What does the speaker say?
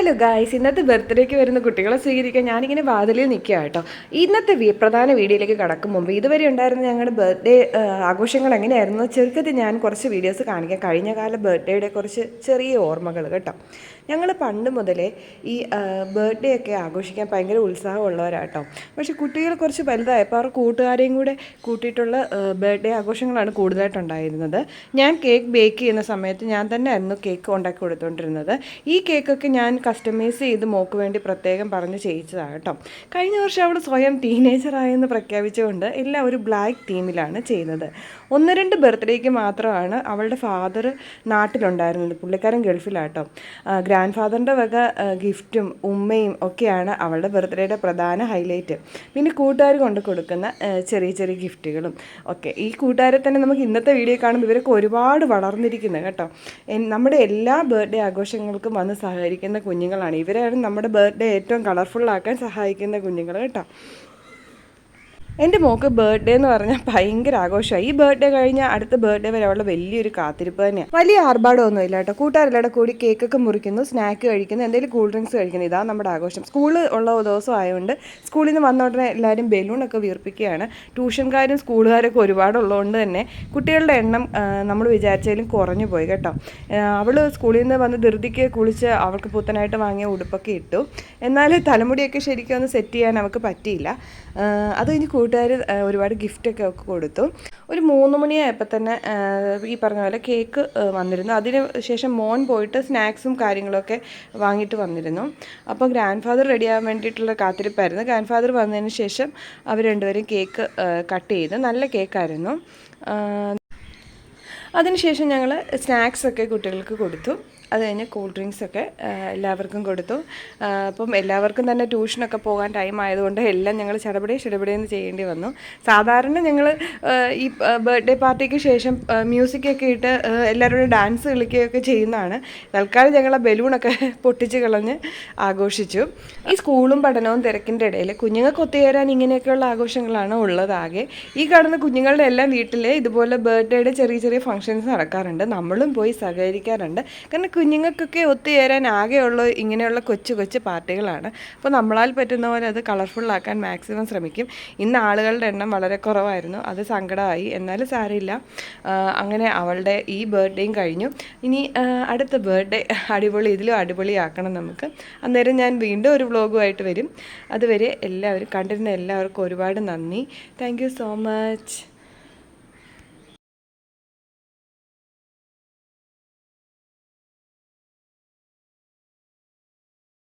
Hello guys ഇന്നത്തെ ബർത്ത്ഡേക്ക് വരുന്ന കുട്ടികളെ സ്വീകരിക്കാൻ ഞാനിങ്ങനെ വാതിലിൽ നിൽക്കുക കേട്ടോ. ഇന്നത്തെ പ്രധാന വീഡിയോയിലേക്ക് കടക്കും മുമ്പ്. ഇതുവരെ ഉണ്ടായിരുന്ന ഞങ്ങളുടെ ബർത്ത്ഡേ ആഘോഷങ്ങൾ എങ്ങനെയായിരുന്നു? ചെറുക്കത്തിൽ ഞാൻ കുറച്ച് വീഡിയോസ് കാണിക്കാം. കഴിഞ്ഞ കാല ബർത്ത്ഡേയുടെ കുറച്ച് ചെറിയ ഓർമ്മകൾ കേട്ടോ. ഞങ്ങൾ പണ്ട് മുതലേ ഈ ബർത്ത്ഡേ ഒക്കെ ആഘോഷിക്കാൻ ഭയങ്കര ഉത്സാഹമുള്ളവരാട്ടോ പക്ഷേ കുട്ടികൾ കുറച്ച് വലുതായപ്പോൾ അവർ കൂട്ടുകാരെയും കൂടെ കൂട്ടിയിട്ടുള്ള ബർത്ത്ഡേ ആഘോഷങ്ങളാണ് കൂടുതലായിട്ടുണ്ടായിരുന്നത്. ഞാൻ കേക്ക് ബേക്ക് ചെയ്യുന്ന സമയത്ത് ഞാൻ തന്നെ ആയിരുന്നു കേക്ക് ഉണ്ടാക്കി കൊടുത്തുകൊണ്ടിരുന്നത് ഈ കേക്കൊക്കെ ഞാൻ കസ്റ്റമൈസ് ചെയ്ത് മോക്ക് വേണ്ടി പ്രത്യേകം പറഞ്ഞ് ചെയ്യിച്ചതാണ് കേട്ടോ കഴിഞ്ഞ വർഷം അവൾ സ്വയം ടീനേജറായെന്ന് പ്രഖ്യാപിച്ചുകൊണ്ട് എല്ലാം ഒരു ബ്ലാക്ക് തീമിലാണ് ചെയ്യുന്നത്. ഒന്ന് രണ്ട് ബർത്ത്ഡേക്ക് മാത്രമാണ് അവളുടെ ഫാദർ നാട്ടിലുണ്ടായിരുന്നത്. പുള്ളിക്കാരൻ ഗൾഫിലാട്ടോ. ഗ്രാൻഡ് ഫാദറിന്റെ വക ഗിഫ്റ്റും ഉമ്മയും ഒക്കെയാണ് അവളുടെ ബർത്ത്ഡേയുടെ പ്രധാന ഹൈലൈറ്റ് പിന്നെ കൂട്ടുകാർ കൊണ്ട് കൊടുക്കുന്ന ചെറിയ ചെറിയ ഗിഫ്റ്റുകളും ഒക്കെ. ഈ കൂട്ടുകാരെ തന്നെ നമുക്ക് ഇന്നത്തെ വീഡിയോ കാണുമ്പോൾ ഇവരൊക്കെ ഒരുപാട് വളർന്നിരിക്കുന്നത് കേട്ടോ. നമ്മുടെ എല്ലാ ബർത്ത്ഡേ ആഘോഷങ്ങൾക്കും വന്ന് സഹകരിക്കുന്ന കുഞ്ഞുങ്ങളാണ്. ഇവരാണ് നമ്മുടെ ബർത്ത്ഡേ ഏറ്റവും കളർഫുള്ളാക്കാൻ സഹായിക്കുന്ന കുഞ്ഞുങ്ങൾ കേട്ടോ. എന്റെ മോക്ക് ബർത്ത്ഡേ എന്ന് പറഞ്ഞാൽ ഭയങ്കര ആഘോഷമായി. ഈ ബർത്ത്ഡേ കഴിഞ്ഞാൽ അടുത്ത ബർത്ത്ഡേ വരെ അവളുടെ വലിയൊരു കാത്തിരിപ്പ് തന്നെയാണ് വലിയ ആർഭാടമൊന്നും ഇല്ല കേട്ടോ. കൂട്ടുകാരെല്ലാം കൂടി കേക്കൊക്കെ മുറിക്കുന്നു സ്നാക്ക് കഴിക്കുന്നു എന്തെങ്കിലും കൂൾ ഡ്രിങ്ക്സ് കഴിക്കുന്നു. ഇതാണ് നമ്മുടെ ആഘോഷം. സ്കൂൾ ഉള്ള ദിവസം ആയതുകൊണ്ട് സ്കൂളിൽ നിന്ന് വന്ന ഉടനെ എല്ലാവരും ബലൂണൊക്കെ വീർപ്പിക്കുകയാണ്. ട്യൂഷൻകാരും സ്കൂളുകാരൊക്കെ ഒരുപാടുള്ളതുകൊണ്ട് തന്നെ കുട്ടികളുടെ എണ്ണം നമ്മൾ വിചാരിച്ചാലും കുറഞ്ഞു പോയി കേട്ടോ. അവൾ സ്കൂളിൽ നിന്ന് വന്ന് ധൃതിക്ക് കുളിച്ച് അവൾക്ക് പുത്തനായിട്ട് വാങ്ങിയ ഉടുപ്പൊക്കെ ഇട്ടു. എന്നാൽ തലമുടിയൊക്കെ ശരിക്കും ഒന്ന് സെറ്റ് ചെയ്യാൻ അവൾക്ക് പറ്റിയില്ല. അത് കഴിഞ്ഞ് കൂട്ടുകാർ ഒരുപാട് ഗിഫ്റ്റൊക്കെ ഒക്കെ കൊടുത്തു. ഒരു മൂന്ന് മണിയായപ്പോൾ തന്നെ ഈ പറഞ്ഞ പോലെ കേക്ക് വന്നിരുന്നു. അതിന് ശേഷം മോൻ പോയിട്ട് സ്നാക്സും കാര്യങ്ങളൊക്കെ വാങ്ങിയിട്ട് വന്നിരുന്നു. അപ്പോൾ ഗ്രാൻഡ് ഫാദർ റെഡിയാകാൻ വേണ്ടിയിട്ടുള്ള കാത്തിരിപ്പായിരുന്നു. ഗ്രാൻഡ് ഫാദർ വന്നതിന് ശേഷം അവർ രണ്ടുപേരും കേക്ക് കട്ട് ചെയ്തു നല്ല കേക്കായിരുന്നു അതിനുശേഷം ഞങ്ങൾ സ്നാക്സൊക്കെ കുട്ടികൾക്ക് കൊടുത്തു. അത് കഴിഞ്ഞ് കൂൾ ഡ്രിങ്ക്സൊക്കെ എല്ലാവർക്കും കൊടുത്തു. അപ്പം എല്ലാവർക്കും തന്നെ ട്യൂഷനൊക്കെ പോകാൻ ടൈം ആയതുകൊണ്ട് എല്ലാം ഞങ്ങൾ ചടപടി ചടപടിയെന്ന് ചെയ്യേണ്ടി വന്നു. സാധാരണ ഞങ്ങൾ ഈ ബർത്ത്ഡേ പാർട്ടിക്ക് ശേഷം മ്യൂസിക്കൊക്കെ ഇട്ട് എല്ലാവരും ഡാൻസ് കളിക്കുകയൊക്കെ ചെയ്യുന്നതാണ്. തൽക്കാലം ഞങ്ങൾ ആ ബലൂണൊക്കെ പൊട്ടിച്ച് കളഞ്ഞ് ആഘോഷിച്ചു. ഈ സ്കൂളും പഠനവും തിരക്കിന്റെ ഇടയിൽ കുഞ്ഞുങ്ങൾക്ക് ഒത്തുചേരാൻ ഇങ്ങനെയൊക്കെയുള്ള ആഘോഷങ്ങളാണ് ഉള്ളതാകെ. ഈ കാണുന്ന കുഞ്ഞുങ്ങളുടെ എല്ലാം വീട്ടിൽ ഇതുപോലെ ബർത്ത്ഡേയുടെ ചെറിയ ചെറിയ ഫങ്ഷൻസ് നടക്കാറുണ്ട്. നമ്മളും പോയി സഹകരിക്കാറുണ്ട്. കാരണം കുഞ്ഞുങ്ങൾക്കൊക്കെ ഒത്തുചേരാൻ ആകെയുള്ള ഇങ്ങനെയുള്ള കൊച്ചു കൊച്ചു പാർട്ടികളാണ്. അപ്പോൾ നമ്മളാൽ പറ്റുന്ന പോലെ അത് കളർഫുള്ളാക്കാൻ മാക്സിമം ശ്രമിക്കും. ഇന്ന് ആളുകളുടെ എണ്ണം വളരെ കുറവായിരുന്നു. അത് സങ്കടമായി. എന്നാലും സാരമില്ല. അങ്ങനെ അവളുടെ ഈ ബർത്ത്ഡേയും കഴിഞ്ഞു. ഇനി അടുത്ത ബർത്ത്ഡേ അടിപൊളി ഇതിലും അടിപൊളിയാക്കണം നമുക്ക്. അന്നേരം ഞാൻ വീണ്ടും ഒരു വ്ളോഗുമായിട്ട് വരും. അതുവരെ എല്ലാവരും കണ്ടിരുന്ന എല്ലാവർക്കും ഒരുപാട് നന്ദി. Thank so much.